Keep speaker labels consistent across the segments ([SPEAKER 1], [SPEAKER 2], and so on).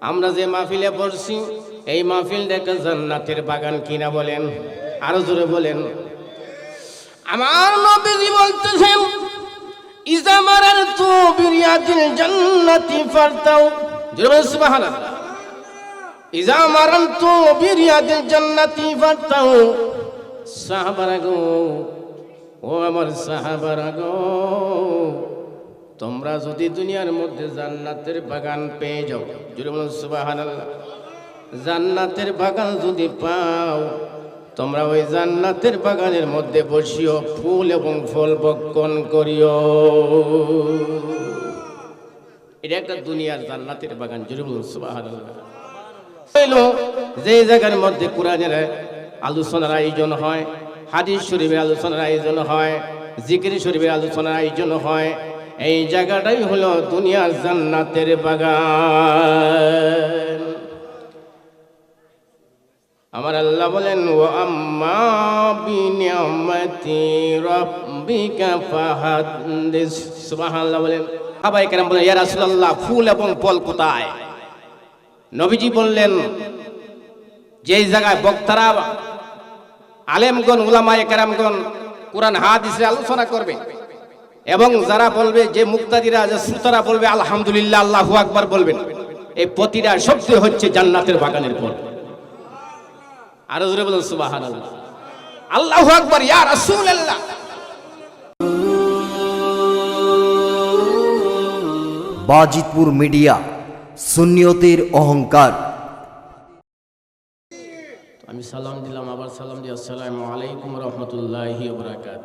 [SPEAKER 1] আমরা যে মাহফিলে পড়ছি, এই মাহফিলটা একটা জান্নাতের বাগান কিনা বলেন, আরও জোরে বলেন। আমার নবীজি বলতেছেন, ইজা মারার তু বিরিয়াতিল জান্নাতি ফারতাও জোরে সুবহানাল্লাহ। ইজা মারান তু বিরিয়াতিল জান্নাতি ফারতাও সাহাবারা গো, ও আমার সাহাবারা গো। তোমরা যদি দুনিয়ার মধ্যে জান্নাতের বাগান পেয়ে যাও সুবহানাল্লাহ, জান্নাতের বাগান যদি পাও, তোমরা ওই জান্নাতের বাগানের মধ্যে বসিও, ফুল এবং ফল বক্ষণ করিও। এটা একটা দুনিয়ার জান্নাতের বাগান সুবহানাল্লাহ। হইল যে জায়গার মধ্যে কোরআনের আলোচনার আয়োজন হয়, হাদিস শরীফের আলোচনার আয়োজন হয়, জিকির শরীফের আলোচনার আয়োজন হয় এই জায়গাটাই হলো দুনিয়ার জান্নাতের বাগান। আমার আল্লাহ বলেন ও আম্মা বলেন, সাহাবায়ে বলেন, ইয়া রাসূলুল্লাহ, ফুল এবং ফল কোথায়? নবীজি বললেন, যেই জায়গায় বক্তারা, আলেমগণ, উলামায়ে কেরামগণ, কোরআন হাদিসের আলোচনা করবে এবং যারা বলবে যে মুক্তাদিরা যে শ্রোতারা বলবে আলহামদুলিল্লাহ আল্লাহু আকবার বলবেন এই প্রতিটা শব্দ হচ্ছে জান্নাতের বাগানের ফল আরও জোরে বলুন সুবহানাল্লাহ। আল্লাহু আকবার ইয়া রাসূলুল্লাহ।
[SPEAKER 2] বাজিতপুর মিডিয়া সুন্নিয়তের অহংকার।
[SPEAKER 1] আমি সালাম দিলাম আবার সালাম দিয়ে আসসালামু আলাইকুম রহমতুল্লাহি বারাকাত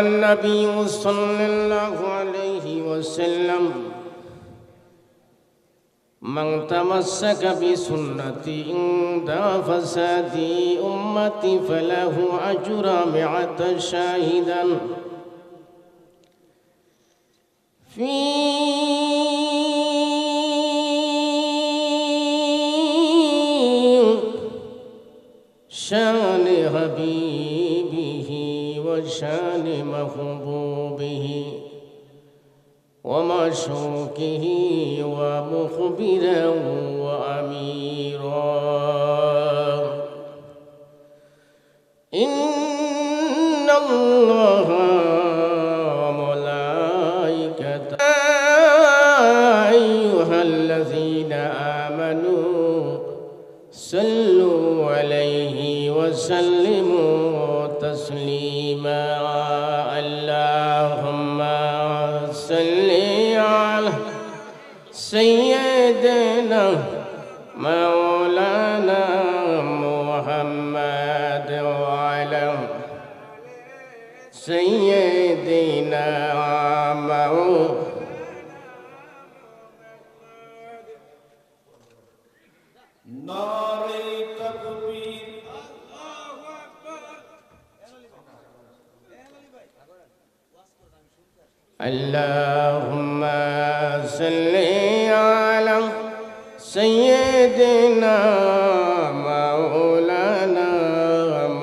[SPEAKER 1] النبي صلى الله عليه وسلم. من تمسك بسنتي عند فساد أمتي فله أجر مئة شاهدا. في شأن وشان محبوبه ومشوكه ومخبرا وأميرا. إن الله وملائكته أيها الذين آمنوا صلوا عليه وسلموا تسليما. سيدنا مولانا محمد وعلى سيدنا اللهم صل على سيدنا مولانا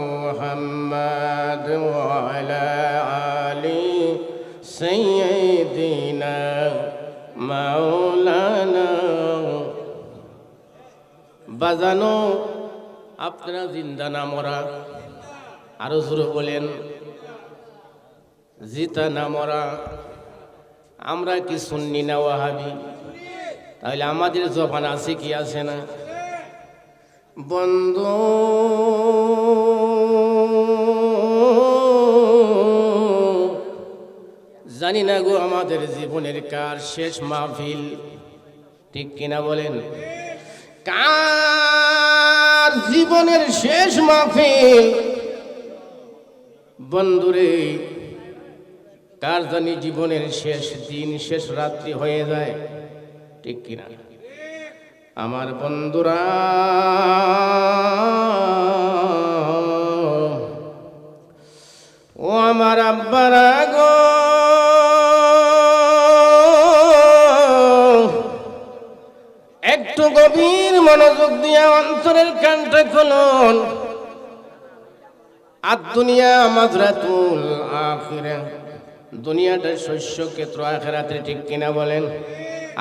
[SPEAKER 1] محمد وعلى آل سيدنا مولانا বাজানো আপনারা জিন্দা না মরা আরো জোরে বলেন জিতা না মরা আমরা কি সুন্নি না ওয়াহাবি? তাহলে আমাদের জবান আছে কি আছে না? বন্ধু জানি না গো আমাদের জীবনের কার শেষ মাহফিল ঠিক কিনা বলেন? কার জীবনের শেষ মাহফিল? বন্ধুরে কার জানি জীবনের শেষ দিন, শেষ রাত্রি হয়ে যায়। ঠিক কিনা? আমার বন্ধুরা, ও আমার আব্বারা গো, একটু গভীর মনোযোগ দিয়ে অন্তরের কানটা খুলুন। আর দুনিয়া মাজরাতুল আখিরা দুনিয়াটা শস্য ক্ষেত্র আখেরাতে ঠিক কিনা বলেন?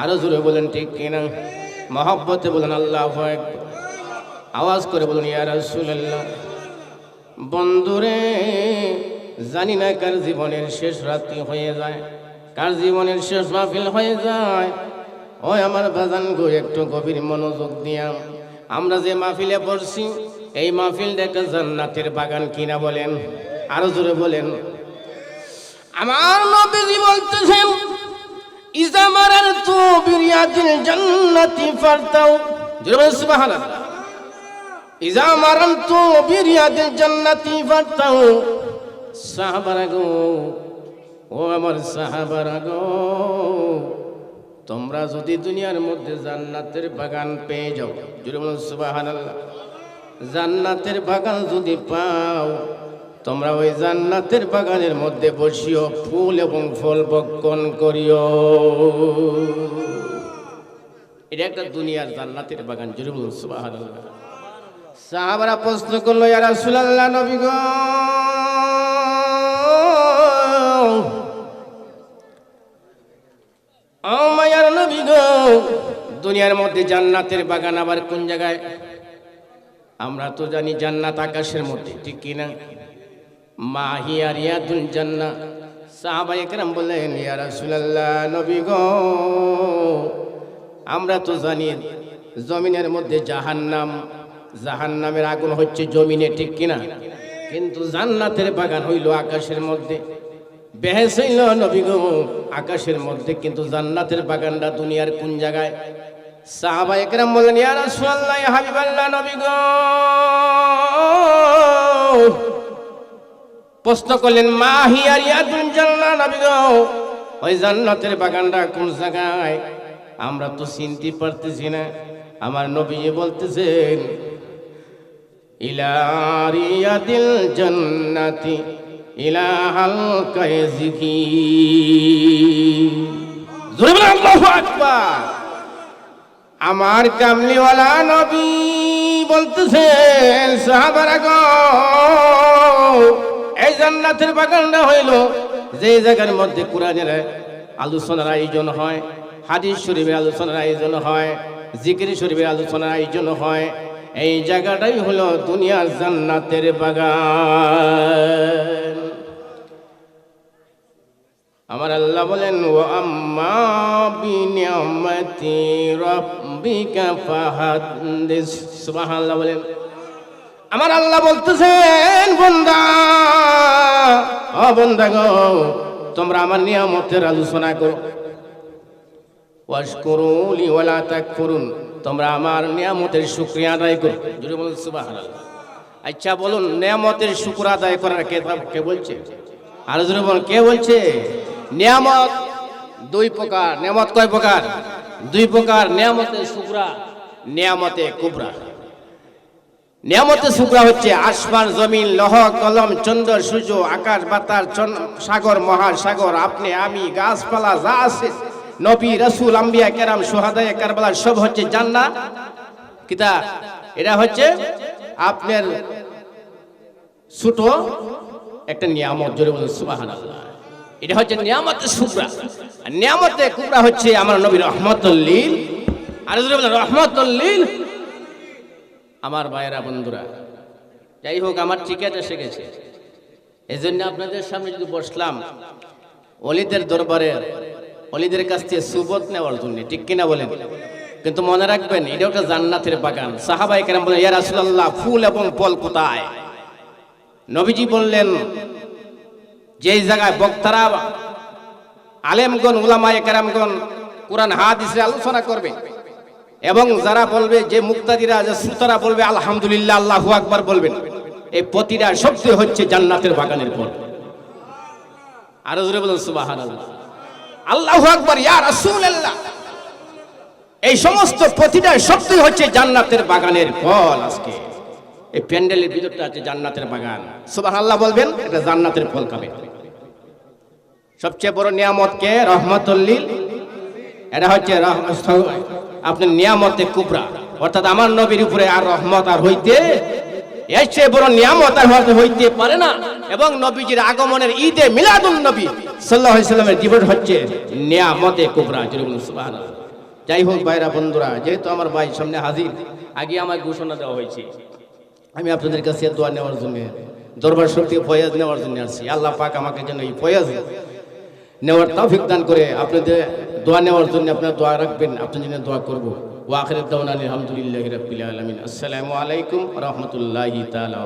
[SPEAKER 1] আরও জোরে বলেন, ঠিক কিনা? মহব্বতে বলেন, আল্লাহ আওয়াজ করে বলুন, ইয়া রাসূলুল্লাহ। বন্ধুরে, জানি না কার জীবনের শেষ রাত্রি হয়ে যায়, কার জীবনের শেষ মাহফিল হয়ে যায়। ওই আমার বাজান গো একটু গভীর মনোযোগ দিয়াম আমরা যে মাহফিলে পড়ছি, এই মাহফিলটা একটা জান্নাতের বাগান কিনা বলেন? আরও জোরে বলেন। আমার নবীজি বলতেছেন, ইজা মারার তু বিরিয়াদিল জান্নাতি ফারতাও জোরে সুবহানাল্লাহ। ইজা মারান্তু বিরিয়াদিল জান্নাতি ফারতাও সাহাবারা গো, ও আমার সাহাবারা গো, তোমরা যদি দুনিয়ার মধ্যে জান্নাতের বাগান পেয়ে যাও। বলুন, সুবহানাল্লাহ। জান্নাতের বাগান যদি পাও তোমরা ওই জান্নাতের বাগানের মধ্যে বসিও, ফুল এবং ফল বক্ষণ করিও। এটা একটা দুনিয়ার জান্নাতের বাগান জুড়ে বলুন, সুবহানাল্লাহ। সাহাবারা প্রশ্ন করল, ইয়া রাসূলুল্লাহ, নবী গো! ও মায়ার নবী গো, দুনিয়ার মধ্যে জান্নাতের বাগান আবার কোন জায়গায়? আমরা তো জানি জান্নাত আকাশের মধ্যে, ঠিক কি না মাহিয়া রিয়াদুল জান্নাহ। সাহাবা একরাম বললেন, ইয়া রাসূলুল্লাহ, নবী গো, আমরা তো জানি জমিনের মধ্যে জাহান্নাম, জাহান্নামের আগুন হচ্ছে জমিনে, ঠিক কিনা? কিন্তু জান্নাতের বাগান হইল আকাশের মধ্যে। বেহেস হইল, নবী গো, আকাশের মধ্যে। কিন্তু জান্নাতের বাগানটা দুনিয়ার কোন জায়গায়? সাহাবা একরাম বললেন, ইয়া রাসূলুল্লাহ, হাবিবাল্লাহ, নবী গো প্রশ্ন করলেন, মা, হিয়ার ইয়াদুন জান্নাহ নবী গো, ওই জান্নাতের বাগানটা কোন জায়গায়? আমরা তো চিনতে পারতেছি না। আমার নবী বলতেছেন ইলারিয়াদিল জান্নাতি ইলা হালকায়ে জিকির জোরে বলেন, আল্লাহু আকবার। আমার কামলিওয়ালা নবী বলতেছেন, সাহাবারা গো জান্নাতের বাগানটা হইল। যে জায়গার মধ্যে কোরআনের আলোচনার আয়োজন হয়, হাদিস শরীফের আলোচনার আয়োজন হয়, জিকির শরীফের আলোচনার আয়োজন হয়, এই জায়গাটাই হলো দুনিয়ার জান্নাতের বাগান। আমার আল্লাহ বলেন, ও আম্মা বলেন আমার আল্লাহ বলতেছেন, বন্দা বন্দা গো, তোমরা আমার নিয়ামতের আলোচনা করো। ওয়ালা তাকফুরুন, তোমরা আমার শুকরিয়া আচ্ছা বলুন কে বলছে? আর কে বলছে? নিয়ামত দুই প্রকার কয় প্রকার? দুই প্রকার শুকরা, নিয়ামতে কুবরা। নিয়ামতে শুকরা হচ্ছে আসমান, জমিন, লহ, কলম, চন্দ্র, সূর্য, আকাশ চন- সাগর মহাসাগর আপনি, আমি, গাছপালা, যা আছে, নবী, রসুল, আম্বিয়া, কেরাম সোহাদায় কারবালা, সব হচ্ছে জান্না কিতা? এটা হচ্ছে আপনার ছোট একটা নিয়ামত, জোরে বলুন সুবাহান এটা হচ্ছে নিয়ামতে শুকরা। আর নিয়ামতে হচ্ছে আমার নবী রহমতুল্লিল আর রহমতুল্লিল আমার ভাইয়েরা, বন্ধুরা। যাই হোক, আমার টিকেট এসে গেছে। এই জন্য আপনাদের সামনে যদি বসলাম, অলিদের দরবারে, অলিদের কাছ থেকে সুবত নেওয়ার জন্য, ঠিক কিনা বলেন? কিন্তু মনে রাখবেন এটা একটা জান্নাতের বাগান। সাহাবাই কেরাম বলেন, ইয়া রাসূলুল্লাহ, ফুল এবং ফল কোথায়? নবীজি বললেন যেই জায়গায় বক্তারা, আলেমগণ, উলামায়ে কেরামগণ, কোরআন, হাদিসে আলোচনা করবে এবং যারা বলবে যে মুক্তাদিরা, যে শ্রোতারা বলবে, আলহামদুলিল্লাহ, আল্লাহু আকবার বলবেন, এই প্রতিটা শব্দ হচ্ছে জান্নাতের বাগানের ফল আরও জোরে বলুন, সুবহানাল্লাহ। আল্লাহু আকবার, ইয়া রাসূলুল্লাহ। এই সমস্ত প্রতিটা শব্দই হচ্ছে জান্নাতের বাগানের ফল আজকে। এই প্যান্ডেলের ভিতরটা আছে জান্নাতের বাগান। সুবহানাল্লাহ বলবেন, এটা জান্নাতের ফল খাবে। সবচেয়ে বড় নিয়ামত কে? রহমতুল্লিল এটা হচ্ছে আপনার নিয়ামতে কুবরা। অর্থাৎ আমার নবীর উপরে আর রহমত আর হইতে চেয়ে বড় নিয়ামত আর হইতে পারে না। এবং নবীজির আগমনের ঈদে মিলাদুল নবী সাল্লাহ সাল্লামের জীবন হচ্ছে নিয়ামতে কুবরা। যেরকম সুবহানাল্লাহ। যাই হোক ভাইরা, বন্ধুরা, যেহেতু আমার ভাই সামনে হাজির, আগে আমার ঘোষণা দেওয়া হয়েছে। আমি আপনাদের কাছে দোয়া নেওয়ার জন্য, দরবার শক্তি ফয়াজ নেওয়ার জন্য আসছি। আল্লাহ পাক আমাকে যেন এই ফয়াজ নেওয়ার তৌফিক দান করে আপনাদের দোয়া নেওয়ার জন্য আপনার দোয়া রাখবেন আপনার জন্য দোয়া করব। ওয়াখির দাওয়ান আলহামদুলিল্লাহ রাব্বিল আলামিন। আসসালামু আলাইকুম রহমতুল্লাহ তালা